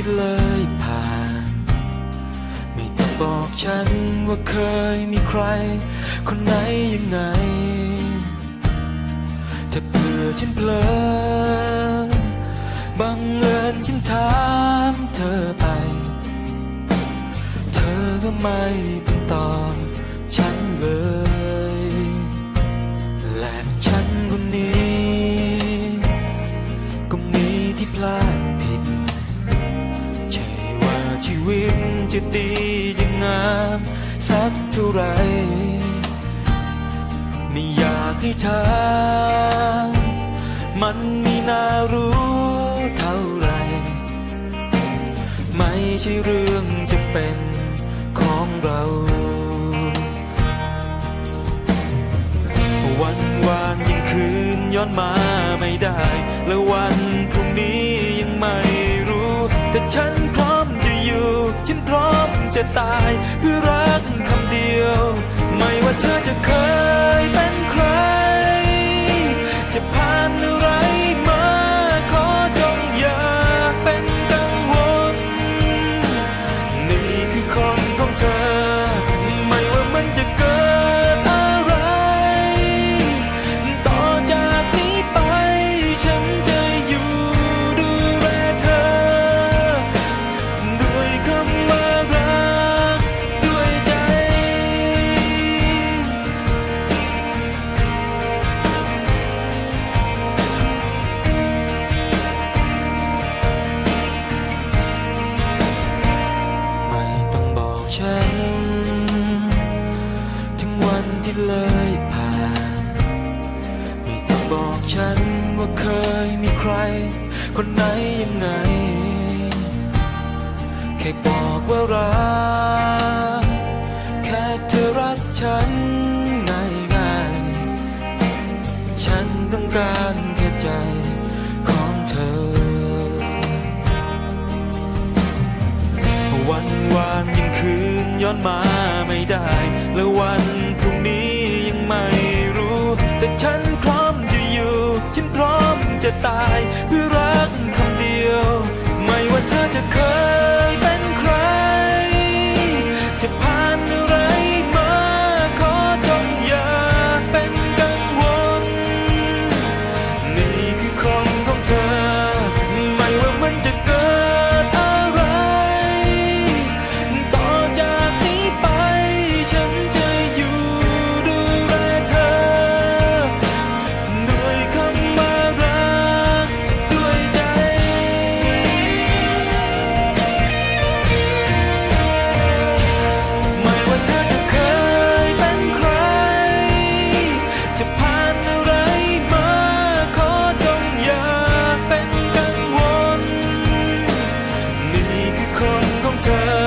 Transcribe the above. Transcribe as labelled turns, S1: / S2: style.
S1: ที่เลยผ่าน ไม่ต้องบอกฉันว่าเคยมีใคร คนไหนยังไงถ้าเผื่อฉันเผลอบังเอิญฉันถามเธอไป เธอก็ไม่ต้องตอบฉันเลยและฉันคนนี้ ก็มีที่พลาด จะดีจะงงามสักเท่าไร ไม่อยากให้ถามมันมีน่ารู้เท่าไร ไม่ใช่เรื่องจะเป็นของเรา วันวานยังคืนย้อนมาไม่ได้ และวันพรุ่งนี้ยังไม่รู้ แต่ฉัน จะตายเพื่อรักคำเดียว ไม่ว่าเธอ บอกฉันว่าเคยมีใคร คนไหนยังไง แค่บอกว่ารัก แค่เธอรักฉันง่ายง่ายฉันต้องการแค่ใจของเธอ วันวานยังคืนย้อนมาไม่ได้ และวันพรุ่งนี้ยังไม่รู้ แต่ฉัน เธอจะเคย girl.